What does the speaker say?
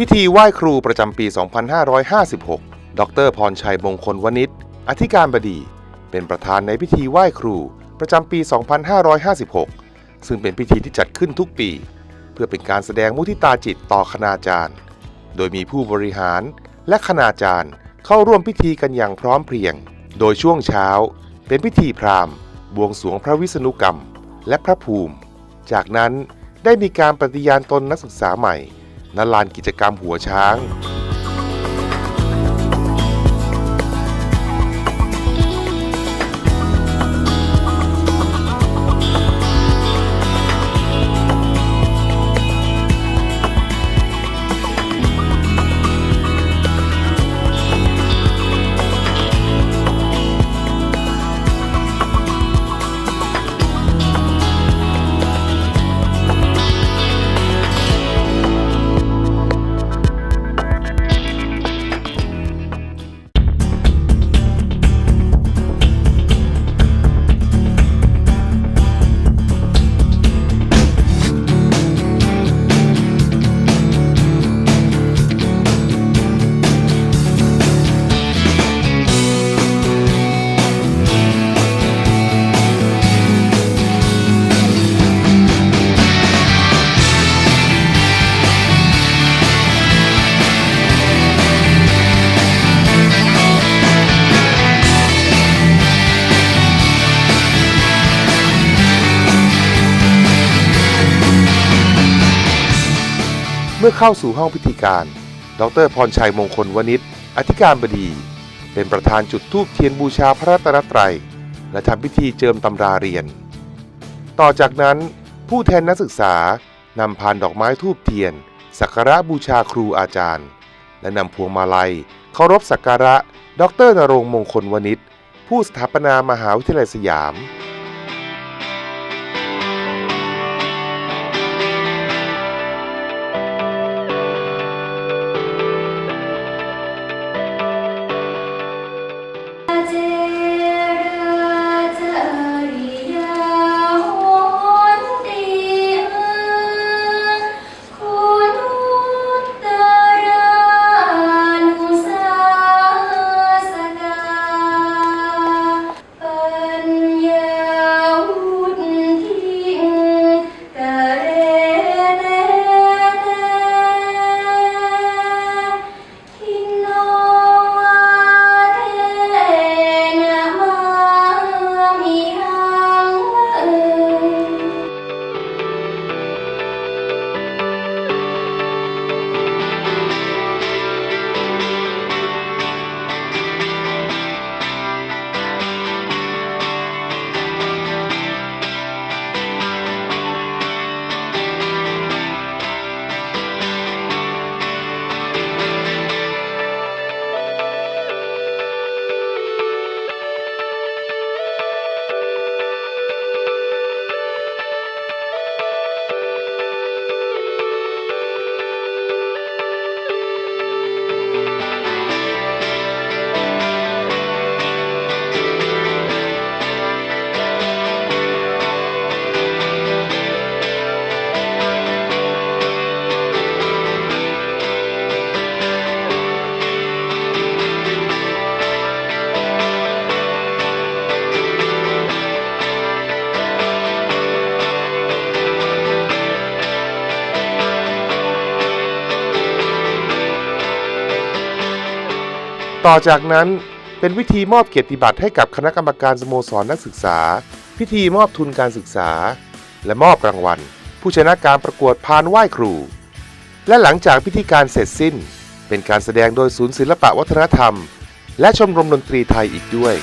พิธีไหว้ครูประจำปี 2556 ดรพรชัยมงคลวณิชอธิการบดี เป็นประธานในพิธีไหว้ครูประจำปี 2556 ซึ่งเป็นพิธีที่จัดขึ้นทุกปี เพื่อเป็นการแสดงมุทิตาจิตต่อคณาจารย์ โดยมีผู้บริหารและคณาจารย์เข้าร่วมพิธีกันอย่างพร้อมเพรียง โดยช่วงเช้า เป็นพิธีพราหมณ์ บวงสรวงพระวิษณุกรรม และพระภูมิ จากนั้นได้มีการปฏิญาณตนนักศึกษาใหม่ ณลานกิจกรรมหัวช้าง มื่อเข้าสู่ห้องพิธีการ ดรพรชัยมงคลวณิชอธิการบดี เป็นประธานจุดธูปเทียนบูชาพระรัตนตรัย และทำพิธีเจิมตำราเรียน ต่อจากนั้นผู้แทนนักศึกษานำพานดอกไม้ทูบเทียน สักการะบูชาครูอาจารย์ และนำพวงมาลัยเคารพสักการะ ดรนรงมงคลวณิชผู้สถาปนามหาวิทยาลัยสยาม ต่อจากนั้นเป็นวิธีมอบเกียรติบัตรให้กับคณะกรรมการสโมสรนักศึกษา พิธีมอบทุนการศึกษา และมอบรางวัล ผู้ชนะการประกวดพานไหว้ครู และหลังจากพิธีการเสร็จสิ้น เป็นการแสดงโดยศูนย์ศิลปะวัฒนธรรม และชมรมดนตรีไทยอีกด้วย